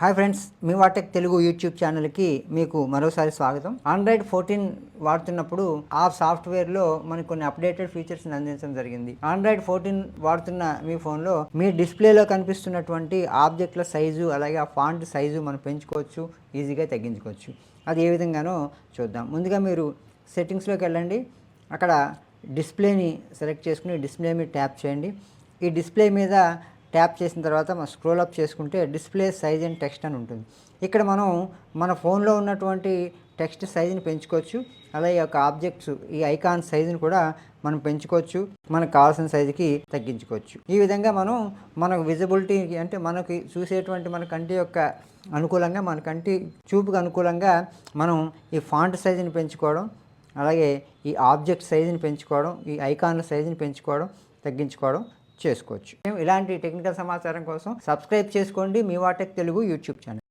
Hi friends మీ వాటెక్ Telugu YouTube ఛానల్కి మీకు మరోసారి స్వాగతం. ఆండ్రాయిడ్ ఫోర్టీన్ వాడుతున్నప్పుడు ఆ సాఫ్ట్వేర్లో మనకు కొన్ని అప్డేటెడ్ ఫీచర్స్ని అందించడం జరిగింది. ఆండ్రాయిడ్ ఫోర్టీన్ వాడుతున్న మీ ఫోన్లో మీ డిస్ప్లేలో కనిపిస్తున్నటువంటి ఆబ్జెక్ట్ల సైజు అలాగే ఆ ఫాంట్ సైజు మనం పెంచుకోవచ్చు ఈజీగా తగ్గించుకోవచ్చు. అది ఏ విధంగానో చూద్దాం. ముందుగా మీరు సెట్టింగ్స్లోకి వెళ్ళండి. అక్కడ డిస్ప్లేని సెలెక్ట్ చేసుకుని డిస్ప్లే మీద ట్యాప్ చేయండి. ఈ డిస్ప్లే మీద ట్యాప్ చేసిన తర్వాత మనం స్క్రోల్ అప్ చేసుకుంటే డిస్ప్లే సైజ్ అండ్ టెక్స్ట్ అని ఉంటుంది. ఇక్కడ మనం మన ఫోన్లో ఉన్నటువంటి టెక్స్ట్ సైజుని పెంచుకోవచ్చు. అలాగే యొక్క ఆబ్జెక్ట్స్ ఈ ఐకాన్ సైజుని కూడా మనం పెంచుకోవచ్చు. మనకు కావాల్సిన సైజుకి తగ్గించుకోవచ్చు. ఈ విధంగా మనం మనకు విజిబిలిటీ అంటే మనకి చూసేటువంటి మన కంటి యొక్క అనుకూలంగా మన కంటి చూపుకు అనుకూలంగా మనం ఈ ఫాంట్ సైజుని పెంచుకోవడం అలాగే ఈ ఆబ్జెక్ట్ సైజుని పెంచుకోవడం ఈ ఐకాన్ల సైజుని పెంచుకోవడం తగ్గించుకోవడం చేసుకోవచ్చు. ఇలాంటి టెక్నికల్ సమాచారం కోసం సబ్స్క్రైబ్ చేసుకోండి. మీ వాటెక్ తెలుగు యూట్యూబ్ ఛానల్.